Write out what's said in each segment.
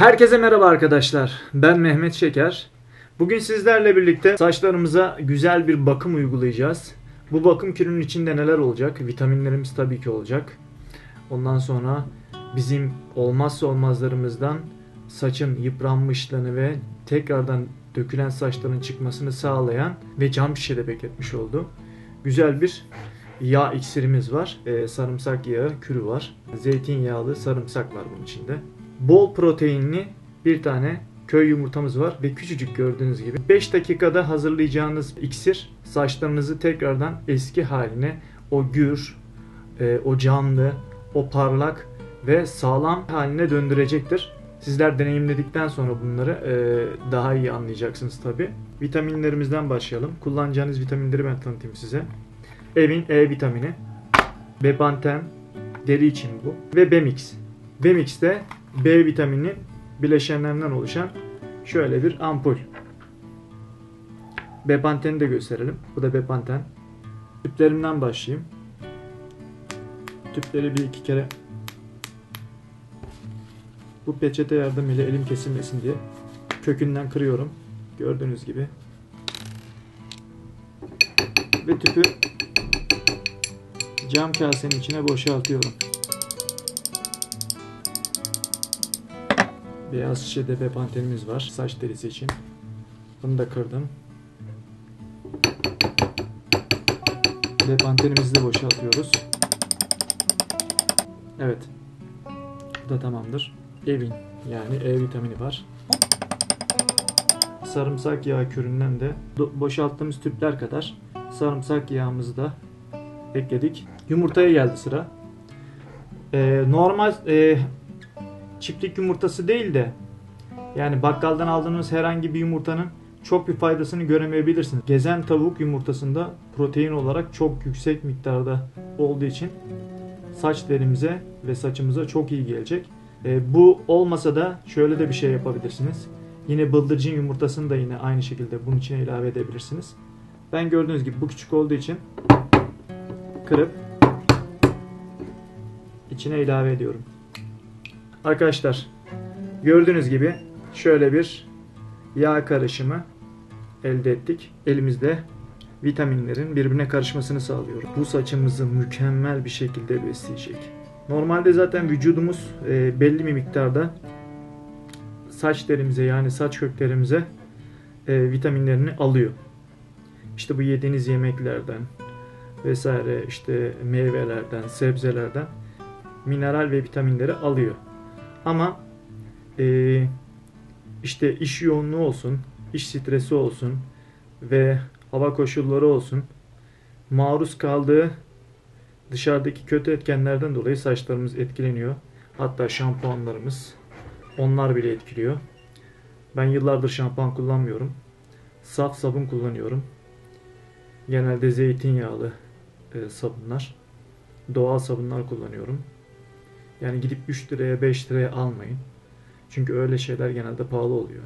Herkese merhaba arkadaşlar. Ben Mehmet Şeker. Bugün sizlerle birlikte saçlarımıza güzel bir bakım uygulayacağız. Bu bakım kürünün içinde neler olacak? Vitaminlerimiz tabii ki olacak. Ondan sonra bizim olmazsa olmazlarımızdan saçın yıpranmışlığını ve tekrardan dökülen saçların çıkmasını sağlayan ve cam şişede bekletmiş oldu. Güzel bir yağ iksirimiz var. Ee, sarımsak yağı kürü var. Zeytinyağlı sarımsak var bunun içinde. Bol proteinli bir tane köy yumurtamız var ve küçücük gördüğünüz gibi 5 dakikada hazırlayacağınız iksir saçlarınızı tekrardan eski haline o gür, e, o canlı, o parlak ve sağlam haline döndürecektir. Sizler deneyimledikten sonra bunları e, daha iyi anlayacaksınız tabi. Vitaminlerimizden başlayalım. Kullanacağınız vitaminleri ben tanıtayım size. Evin E vitamini, Bepanten, deri için bu ve Bemix. Bemix de B vitamini bileşenlerinden oluşan şöyle bir ampul. Bepanteni de gösterelim. Bu da Bepanten. Tüplerimden başlayayım. Tüpleri bir iki kere bu peçete yardımıyla elim kesilmesin diye kökünden kırıyorum. Gördüğünüz gibi. Ve tüpü cam kasenin içine boşaltıyorum. Beyaz şişede bepantenimiz var saç derisi için. Bunu da kırdım. Bepantenimizi de boşaltıyoruz. Evet. Bu da tamamdır. Evin yani E vitamini var. Sarımsak yağı küründen de boşalttığımız tüpler kadar sarımsak yağımızı da ekledik. Yumurtaya geldi sıra. Ee, normal e, çiftlik yumurtası değil de yani bakkaldan aldığınız herhangi bir yumurtanın çok bir faydasını göremeyebilirsiniz. Gezen tavuk yumurtasında protein olarak çok yüksek miktarda olduğu için saç ve saçımıza çok iyi gelecek. E, bu olmasa da şöyle de bir şey yapabilirsiniz. Yine bıldırcın yumurtasını da yine aynı şekilde bunun içine ilave edebilirsiniz. Ben gördüğünüz gibi bu küçük olduğu için kırıp içine ilave ediyorum. Arkadaşlar gördüğünüz gibi şöyle bir yağ karışımı elde ettik. Elimizde vitaminlerin birbirine karışmasını sağlıyor. Bu saçımızı mükemmel bir şekilde besleyecek. Normalde zaten vücudumuz e, belli bir miktarda saç derimize yani saç köklerimize e, vitaminlerini alıyor. İşte bu yediğiniz yemeklerden vesaire işte meyvelerden, sebzelerden mineral ve vitaminleri alıyor. Ama e, işte iş yoğunluğu olsun, iş stresi olsun ve hava koşulları olsun maruz kaldığı dışarıdaki kötü etkenlerden dolayı saçlarımız etkileniyor. Hatta şampuanlarımız onlar bile etkiliyor. Ben yıllardır şampuan kullanmıyorum. Saf sabun kullanıyorum. Genelde zeytinyağlı e, sabunlar. Doğal sabunlar kullanıyorum. Yani gidip 3 liraya 5 liraya almayın. Çünkü öyle şeyler genelde pahalı oluyor.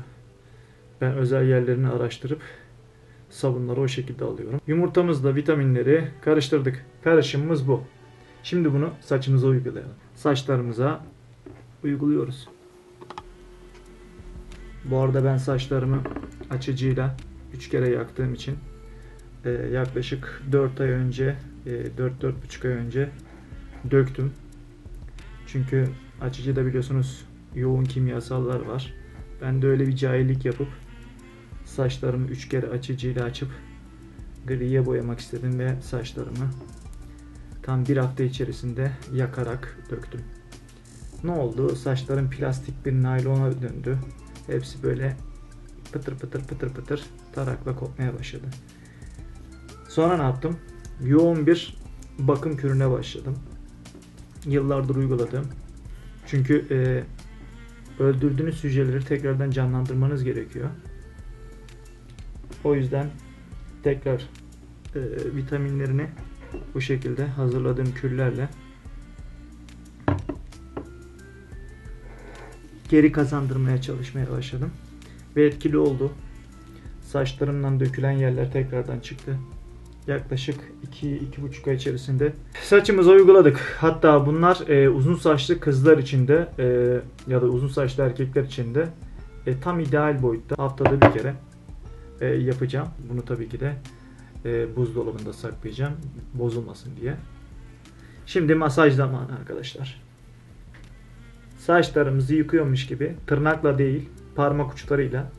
Ben özel yerlerini araştırıp sabunları o şekilde alıyorum. Yumurtamızla vitaminleri karıştırdık. Karışımımız bu. Şimdi bunu saçımıza uygulayalım. Saçlarımıza uyguluyoruz. Bu arada ben saçlarımı açıcıyla 3 kere yaktığım için e, yaklaşık 4 ay önce, e, 4-4,5 ay önce döktüm. Çünkü açıcıda biliyorsunuz yoğun kimyasallar var. Ben de öyle bir cahillik yapıp saçlarımı 3 kere açıcıyla açıp griye boyamak istedim ve saçlarımı tam bir hafta içerisinde yakarak döktüm. Ne oldu? Saçlarım plastik bir naylona döndü. Hepsi böyle pıtır pıtır pıtır pıtır tarakla kopmaya başladı. Sonra ne yaptım? Yoğun bir bakım kürüne başladım. Yıllardır uyguladığım. Çünkü e, öldürdüğünüz hücreleri tekrardan canlandırmanız gerekiyor. O yüzden tekrar e, vitaminlerini bu şekilde hazırladığım kürlerle geri kazandırmaya çalışmaya başladım. Ve etkili oldu. Saçlarımdan dökülen yerler tekrardan çıktı. Yaklaşık 2-2,5 ay içerisinde saçımıza uyguladık. Hatta bunlar e, uzun saçlı kızlar için de e, ya da uzun saçlı erkekler için de e, tam ideal boyutta haftada bir kere e, yapacağım. Bunu tabii ki de e, buzdolabında saklayacağım bozulmasın diye. Şimdi masaj zamanı arkadaşlar. Saçlarımızı yıkıyormuş gibi tırnakla değil parmak uçlarıyla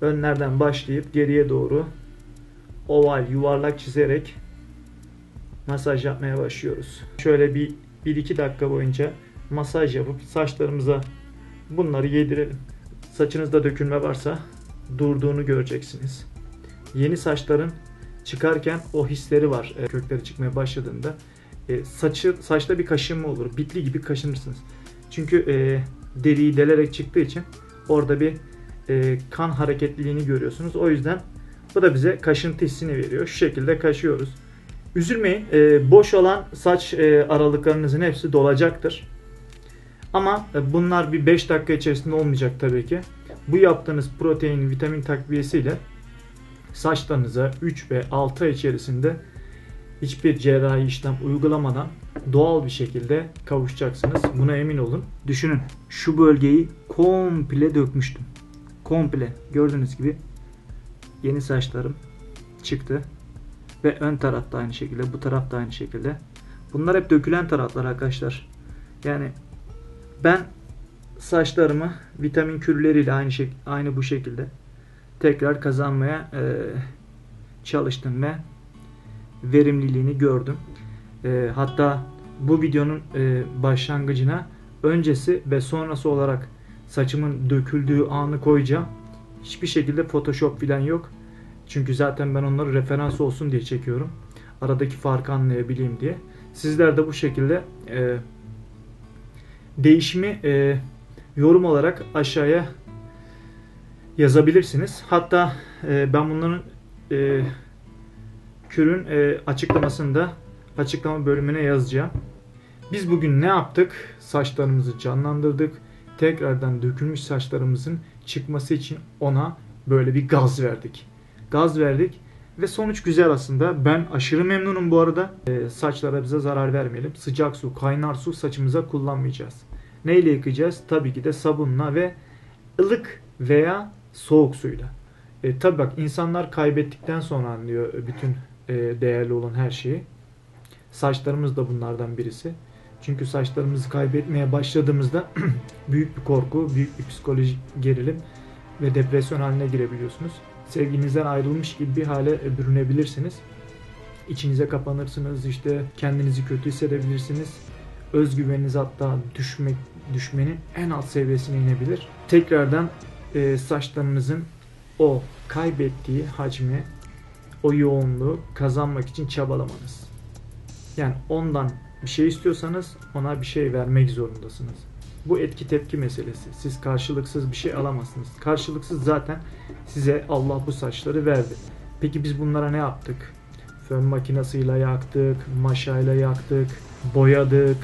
önlerden başlayıp geriye doğru oval yuvarlak çizerek masaj yapmaya başlıyoruz. Şöyle bir 1-2 dakika boyunca masaj yapıp saçlarımıza bunları yedirelim. Saçınızda dökülme varsa durduğunu göreceksiniz. Yeni saçların çıkarken o hisleri var. E, kökleri çıkmaya başladığında e, saçı saçta bir kaşınma olur. Bitli gibi kaşınırsınız. Çünkü e, deriyi delerek çıktığı için orada bir e, kan hareketliliğini görüyorsunuz. O yüzden bu da bize kaşıntı hissini veriyor. Şu şekilde kaşıyoruz. Üzülmeyin. e, boş olan saç e, aralıklarınızın hepsi dolacaktır. Ama e, bunlar bir 5 dakika içerisinde olmayacak tabii ki. Bu yaptığınız protein, vitamin takviyesiyle saçlarınıza 3 ve 6 ay içerisinde hiçbir cerrahi işlem uygulamadan doğal bir şekilde kavuşacaksınız. Buna emin olun. Düşünün şu bölgeyi komple dökmüştüm. Komple gördüğünüz gibi yeni saçlarım çıktı. Ve ön tarafta aynı şekilde, bu tarafta aynı şekilde. Bunlar hep dökülen taraflar arkadaşlar. Yani ben saçlarımı vitamin kürleriyle aynı şek aynı bu şekilde tekrar kazanmaya e, çalıştım ve verimliliğini gördüm. E, hatta bu videonun e, başlangıcına öncesi ve sonrası olarak saçımın döküldüğü anı koyacağım. Hiçbir şekilde Photoshop falan yok. Çünkü zaten ben onları referans olsun diye çekiyorum. Aradaki farkı anlayabileyim diye. Sizler de bu şekilde e, değişimi e, yorum olarak aşağıya yazabilirsiniz. Hatta e, ben bunların e, kürün e, açıklamasını da açıklama bölümüne yazacağım. Biz bugün ne yaptık? Saçlarımızı canlandırdık. Tekrardan dökülmüş saçlarımızın çıkması için ona böyle bir gaz verdik. Gaz verdik ve sonuç güzel aslında. Ben aşırı memnunum bu arada. E, saçlara bize zarar vermeyelim. Sıcak su, kaynar su saçımıza kullanmayacağız. Neyle yıkayacağız? Tabii ki de sabunla ve ılık veya soğuk suyla. E, tabii bak insanlar kaybettikten sonra anlıyor bütün e, değerli olan her şeyi. Saçlarımız da bunlardan birisi. Çünkü saçlarımızı kaybetmeye başladığımızda büyük bir korku, büyük bir psikolojik gerilim ve depresyon haline girebiliyorsunuz. Sevginizden ayrılmış gibi bir hale bürünebilirsiniz. İçinize kapanırsınız, işte kendinizi kötü hissedebilirsiniz. Özgüveniniz hatta düşmek, düşmenin en alt seviyesine inebilir. Tekrardan e, saçlarınızın o kaybettiği hacmi, o yoğunluğu kazanmak için çabalamanız. Yani ondan bir şey istiyorsanız ona bir şey vermek zorundasınız. Bu etki tepki meselesi. Siz karşılıksız bir şey alamazsınız. Karşılıksız zaten size Allah bu saçları verdi. Peki biz bunlara ne yaptık? Fön makinesiyle yaktık, maşayla yaktık, boyadık.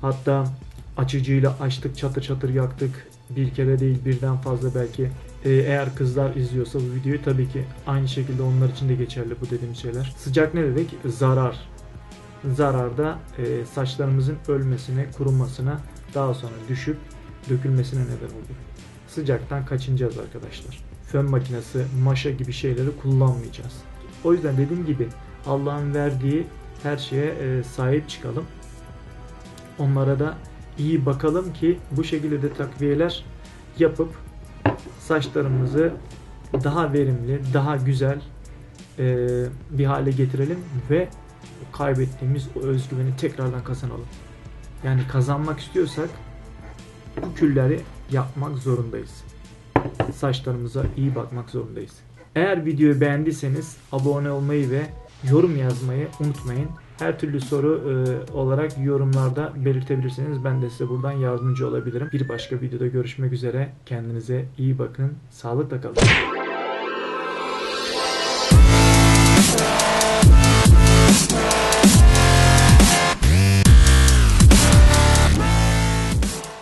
Hatta açıcıyla açtık, çatır çatır yaktık. Bir kere değil birden fazla belki. Ee, eğer kızlar izliyorsa bu videoyu tabii ki aynı şekilde onlar için de geçerli bu dediğim şeyler. Sıcak ne dedik? Zarar. Zarar da e, saçlarımızın ölmesine, kurumasına, daha sonra düşüp dökülmesine neden olur. Sıcaktan kaçınacağız arkadaşlar. Fön makinesi, maşa gibi şeyleri kullanmayacağız. O yüzden dediğim gibi Allah'ın verdiği her şeye e, sahip çıkalım. Onlara da iyi bakalım ki bu şekilde de takviyeler yapıp saçlarımızı daha verimli, daha güzel e, bir hale getirelim ve kaybettiğimiz o özgüveni tekrardan kazanalım. Yani kazanmak istiyorsak bu külleri yapmak zorundayız. Saçlarımıza iyi bakmak zorundayız. Eğer videoyu beğendiyseniz abone olmayı ve yorum yazmayı unutmayın. Her türlü soru e, olarak yorumlarda belirtebilirsiniz. Ben de size buradan yardımcı olabilirim. Bir başka videoda görüşmek üzere. Kendinize iyi bakın. Sağlıkla kalın.